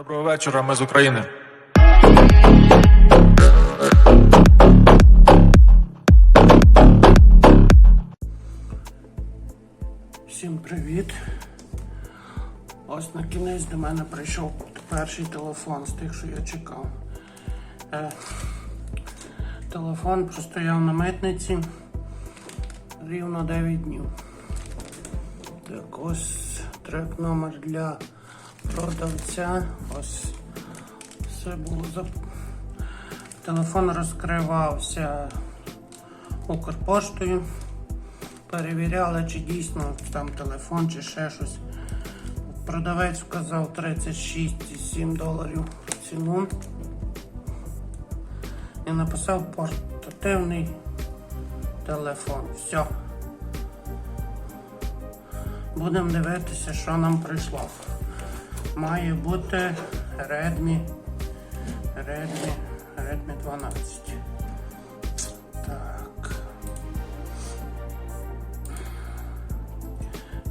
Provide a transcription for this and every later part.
Доброго вечора, ми з України. Всім привіт! Ось на кінець до мене прийшов перший телефон з тих, що я чекав. Е, телефон простояв на митниці рівно 9 днів. Так, ось трек номер для продавця. Ось все було за. Телефон розкривався Укрпоштою. Перевіряли, чи дійсно там телефон, чи ще щось. Продавець вказав 36,7 доларів ціну. І написав портативний телефон. Все. Будемо дивитися, що нам прийшло. Має бути Redmi, Redmi, Redmi 12. Так.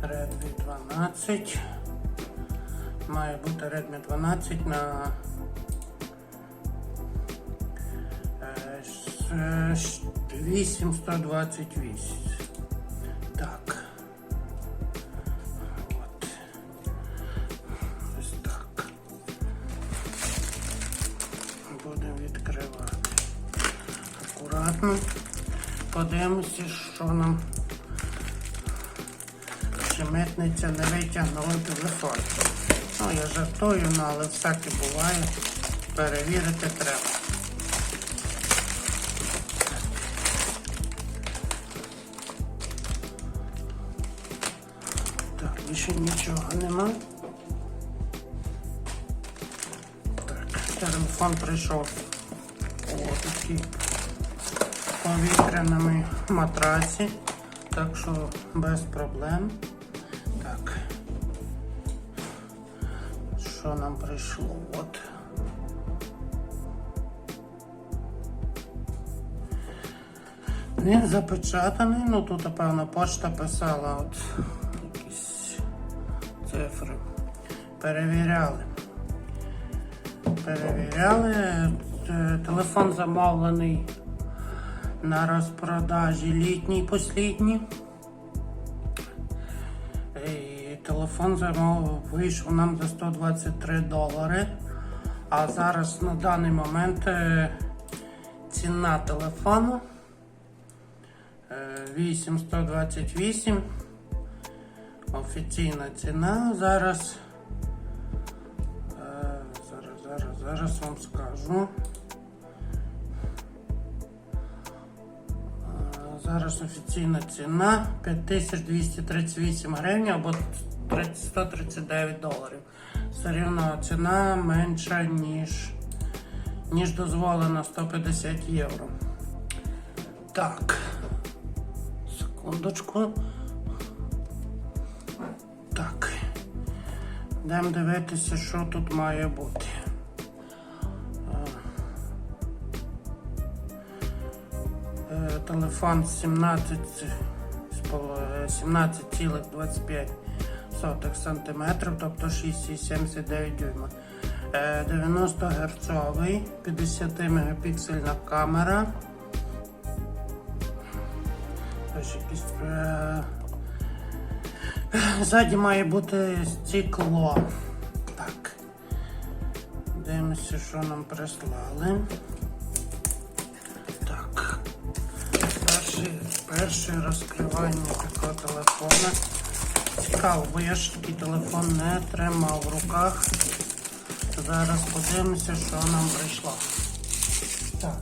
Redmi 12. Має бути Redmi 12 на е, с- Подивимося, що нам чи митниця не витягнула телефон. Ну, я жартую, ну, але всяке буває. Перевірити треба. Так, більше нічого нема. Так, телефон прийшов о такий повітряному матраці, так що без проблем. Так. Що нам прийшло? От. Він запечатаний, ну тут, напевно, почта писала от якісь цифри. Перевіряли. Перевіряли. Е, Телефон замовлений на розпродажі літній послідній. І телефон замов вийшов нам за 123 долари. А зараз на даний момент е, ціна телефону е, 8128. Офіційна ціна зараз. е, Зараз, зараз, зараз вам скажу. Зараз офіційна ціна 5238 гривень або 139 доларів. Все рівно ціна менша, ніж, ніж дозволено 150 євро. Так. Секундочку. Так. Йдемо дивитися, що тут має бути. Телефон 17 з поло- е, 17,25 сантиметрів, тобто 6,79 дюйма. Е, 90 герцовий, 50 мегапіксельна камера. Е, Ззаді має бути стекло. Так. Дивимося, що нам прислали. Перше, перше розкривання такого телефона. Цікаво, бо я ж такий телефон не тримав в руках. Зараз подивимося, що нам прийшло. Так.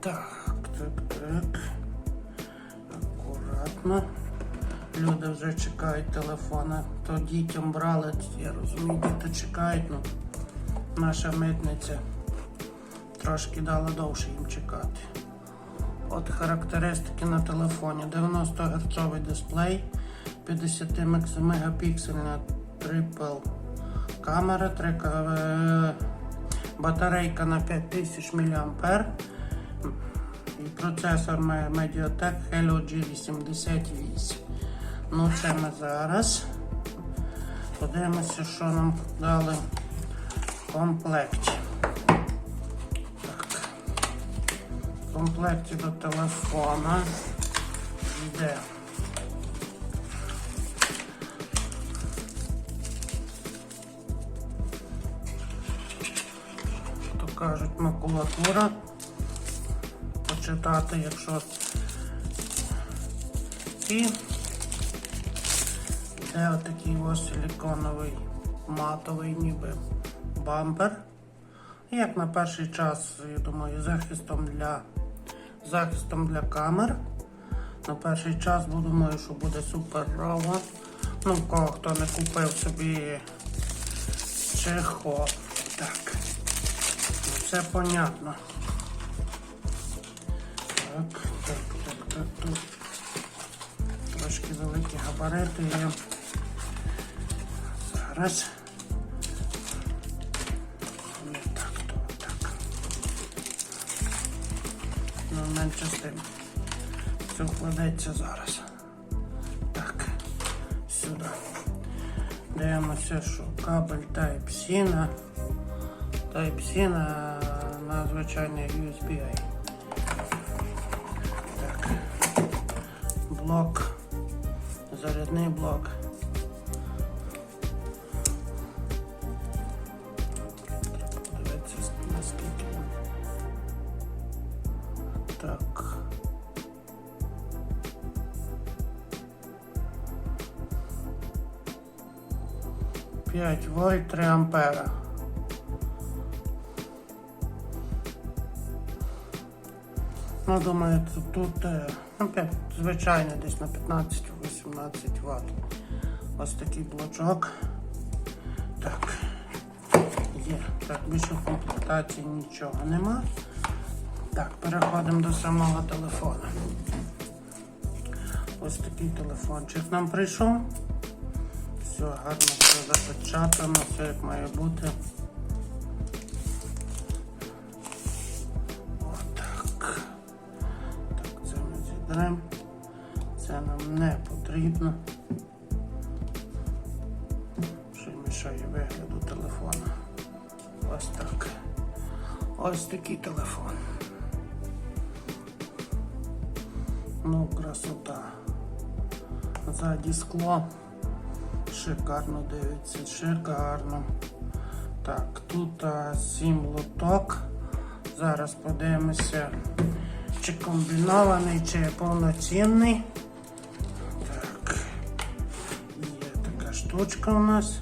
Так, так, так. Акуратно. Люди вже чекають телефона. То дітям брали, я розумію, діти чекають, ну наша митниця трошки дала довше їм чекати. От характеристики на телефоні. 90 Гц дисплей, 50 мегапіксельна трипл камера, три ка- е, батарейка на 5000 мАh і процесор Mediatek Helio G88. Ну, це ми зараз. Подивимося, що нам дали комплекті. Так. В комплекті до телефона йде. То кажуть, макулатура. Почитати, якщо і йде отакий ось силіконовий матовий ніби бампер. Як на перший час, я думаю, захистом для захистом для камер. На перший час, бо думаю, що буде суперово. Ну, в кого хто не купив собі чехол. Так. Ну, це понятно. Так, так, так, так, тут трошки великі габарити. Зараз. Менше з тим. Все вкладеться зараз. Так, сюди. Дивимося, що кабель Type-C на Type-C на, на звичайний USB-A. Так. Блок. Зарядний блок. 2,3 ампера. Ну, думаю, тут е, ну, опять, звичайно десь на 15-18 Вт. Ось такий блочок. Так, є. Так, більше в комплектації нічого нема. Так, переходимо до самого телефона. Ось такий телефончик нам прийшов. Все, гарно все запечатано, все як має бути. Отак. Так, це ми зідремо. Це нам не потрібно. Й мішає вигляду телефона. Ось так. Ось такий телефон. Ну, красота. Ззаді скло. Шикарно дивиться, шикарно. Так, тут а, 7 лоток. Зараз подивимося, чи комбінований, чи повноцінний. Так. Є така штучка у нас.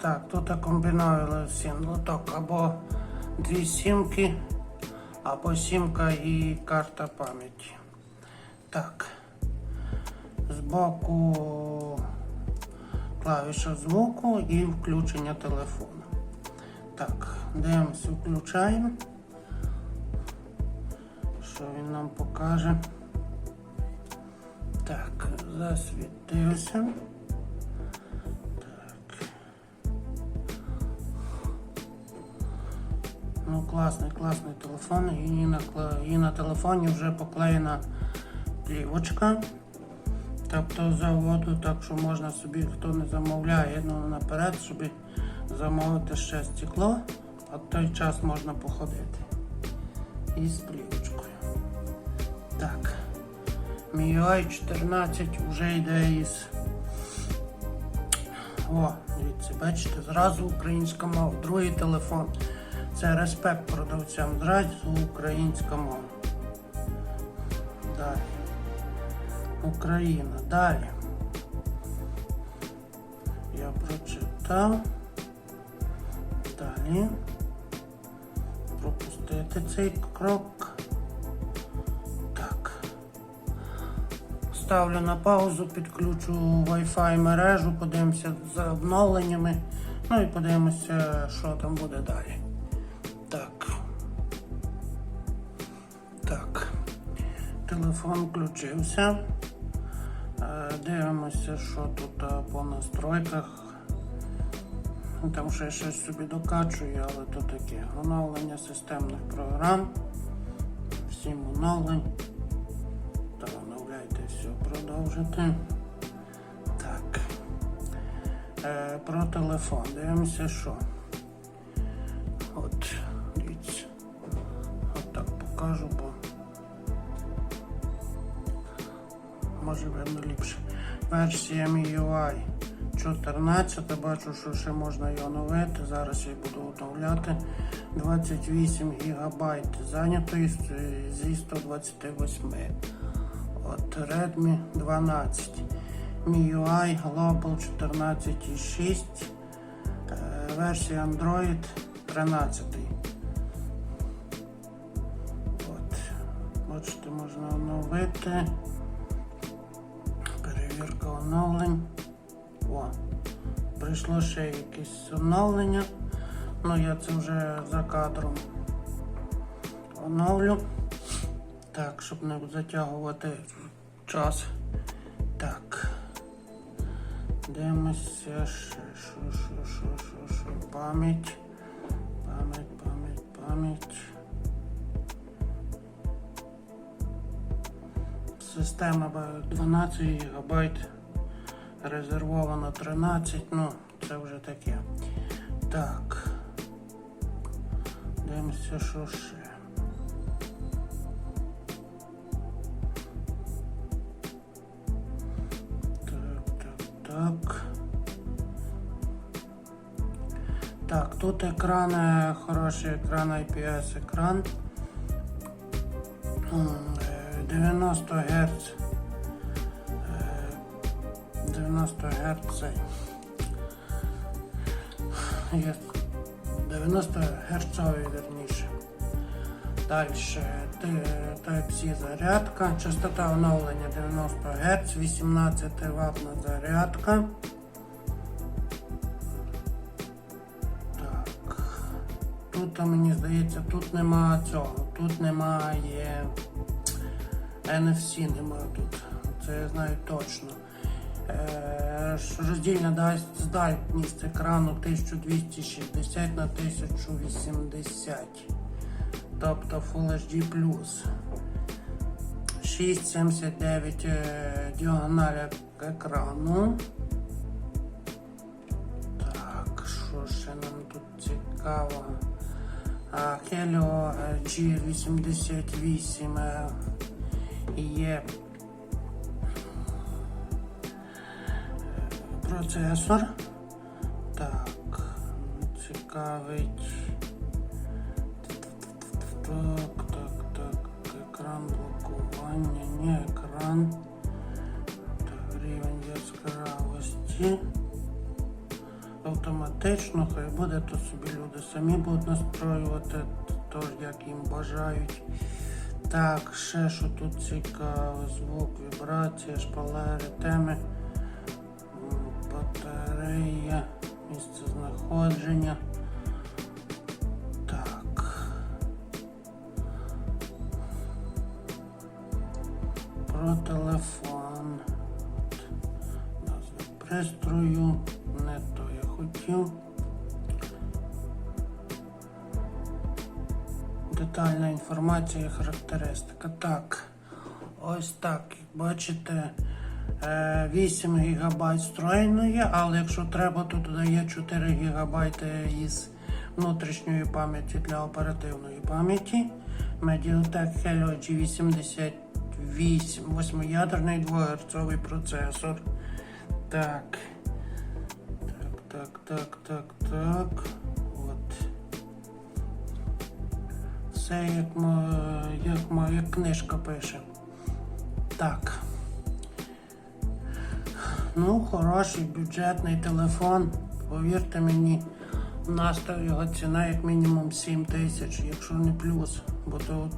Так, тут комбінували сім лоток або дві сімки, або сімка і карта пам'яті. Так. Збоку клавіша звуку і включення телефону. Так, дивимося, включаємо. Що він нам покаже? Так, засвітився. Ну, класний, класний телефон. І на, і на телефоні вже поклеєна плівочка. Тобто заводу, так що можна собі, хто не замовляє, ну наперед собі замовити ще стекло, а той час можна походити. І з плівочкою. Так. MIUI 14 вже йде із. О, дивіться, бачите, зразу українська мова. Другий телефон. Це респект продавцям. Зразу українська мова. Далі. Україна. Далі. Я прочитав. Далі. Пропустити цей крок. Так. Ставлю на паузу, підключу Wi-Fi мережу, подивимося за обновленнями. Ну і подивимося, що там буде далі. Телефон включився. Е, Дивимося, що тут е, по настройках. Там ще щось собі докачую, але то таке. Оновлення системних програм. Всім оновлень. Та оновляйте все, продовжити. Так. Е, про телефон. Дивимося, що. Версія MIUI 14, бачу, що ще можна її оновити. Зараз я буду оновляти 28 ГБ зайнятої зі 128. От Redmi 12. MIUI Global 14.6. Е, Версія Android 13. От. Бачите, можна оновити. Оновлень. О, прийшло ще якесь оновлення. Ну я це вже за кадром оновлю. Так, щоб не затягувати час. Так. Дивимося, що, що, що, що, що, що. Пам'ять. Пам'ять, пам'ять, пам'ять. Система ба- 12 ГБ. Резервовано 13, ну, це вже таке. Так. Дивимося, що ще. Так, так, так. Так, тут екран, е, хороший екран, IPS екран. Е, 90 Гц. 90 Гц. Є 90 Герцовий верніше. Далі Type-C зарядка. Частота оновлення 90 Гц, 18 ватна зарядка. Так. Тут, мені здається, тут нема цього. Тут немає NFC нема тут. Це я знаю точно. Е, Роздільна здатність екрану 1260 на 1080. Тобто Full HD+. 6,79 е, діагональ екрану. Так, що ще нам тут цікаво? Helio е, G88 е, є процесор. Так, цікавить. Так, так, так. Екран блокування, не екран. Так, рівень яскравості. Автоматично, хай буде, то собі люди самі будуть настроювати, тож як їм бажають. Так, ще що тут цікаво, звук, вібрація, шпалери, теми, батарея, місце знаходження. Так. Про телефон. Назва пристрою. Не то я хотів. Детальна інформація і характеристика. Так, ось так. Як бачите, 8 ГБ встроєної, але якщо треба, то додає 4 ГБ із внутрішньої пам'яті для оперативної пам'яті. Mediatek Helio G88, 8-ядерний 2 процесор. Так. Так, так, так, так, так. От. Все як, як, як книжка пише. Так. Ну, хороший бюджетний телефон. Повірте мені, у нас то його ціна як мінімум 7 тисяч, якщо не плюс. Бо то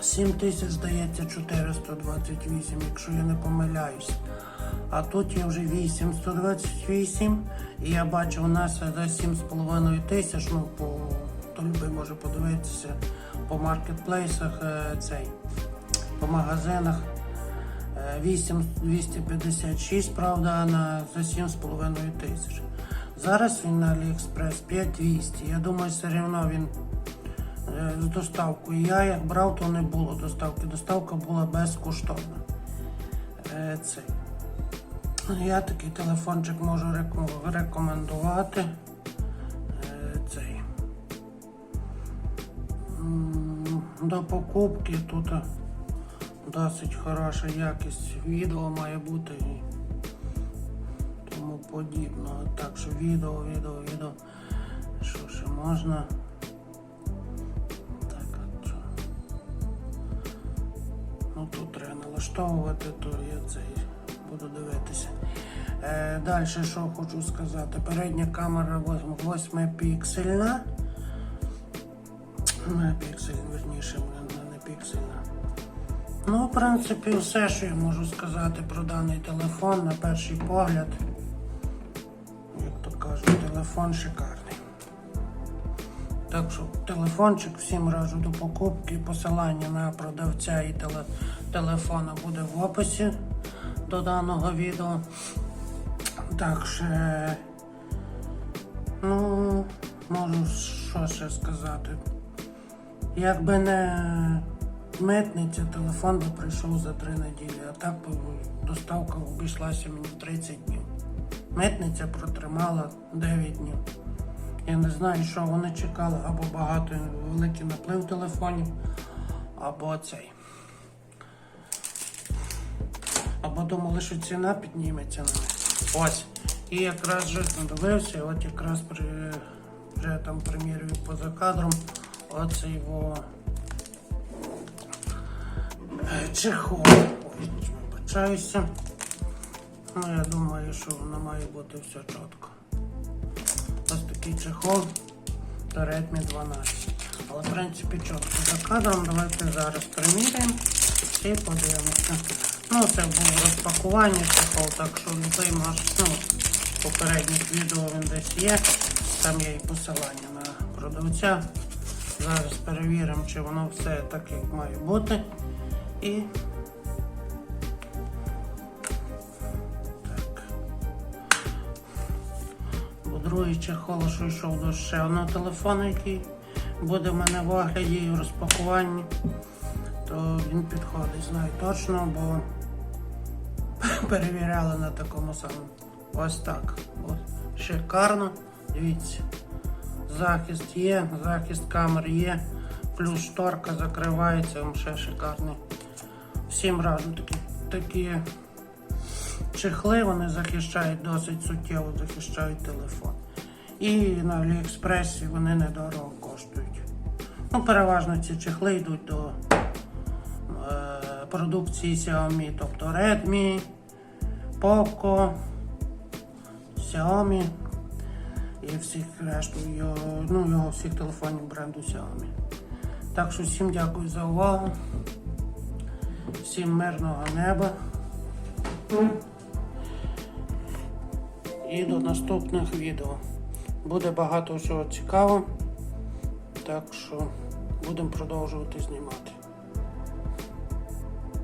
7 тисяч здається 428, якщо я не помиляюсь. А тут є вже 8 128. І я бачу, у нас за 7,5 тисяч, ну, по, хто любить може подивитися по маркетплейсах е, цей, по магазинах. Е, 8 256, правда, на за 7,5 тисяч. Зараз він на Аліекспрес 5200. Я думаю, все одно він е, з доставкою. Я як брав, то не було доставки. Доставка була безкоштовна. Е, Це. Я такий телефончик можу рекомендувати. Е, Цей. До покупки тут досить хороша якість відео має бути і тому подібно. Так що відео, відео, відео. Що ще можна? Так, а що? Ну тут треба налаштовувати, то я цей буду дивитися. Е, Далі що хочу сказати. Передня камера 8 піксельна. Піксель, верніше, не піксельна. Ну, в принципі, все, що я можу сказати про даний телефон на перший погляд. Як то кажуть, телефон шикарний. Так що телефончик всім раджу до покупки. Посилання на продавця і теле, телефона буде в описі до даного відео. Так що, ну, можу що ще сказати. Якби не митниця, телефон би прийшов за три неділі, а так би доставка обійшлася мені в 30 днів. Митниця протримала 9 днів. Я не знаю, що вони чекали, або багато великий наплив телефонів, або цей. Або думали, що ціна підніметься на них. Ось. І якраз вже дивився, от якраз при, вже там примірюю поза кадром оцей його чехол. Вибачаюся. Ну, я думаю, що воно має бути все чітко. Ось такий чехол до Redmi 12. Але в принципі чітко за кадром. Давайте зараз приміряємо і подивимося. Ну, це було розпакування чехол, так що любий наш, ну, попередніх відео він десь є. Там є і посилання на продавця. Зараз перевіримо, чи воно все так, як має бути. І так. Бо другий чехол, що йшов до ще одного телефону, який буде в мене в огляді і в розпакуванні, то він підходить, знаю точно, бо перевіряли на такому самому. Ось так. Ось. Шикарно. Дивіться. Захист є, захист камер є, плюс шторка закривається, він ще шикарний. Всім разом такі, такі чехли вони захищають досить суттєво, захищають телефон. І на Аліекспресі вони недорого коштують. Ну, переважно ці чехли йдуть до е, продукції Xiaomi, тобто Redmi, Poco, Xiaomi і всіх решту його, ну, його всіх телефонів бренду Xiaomi. Так що всім дякую за увагу. Всім мирного неба. І до наступних відео. Буде багато всього цікавого. Так що будемо продовжувати знімати.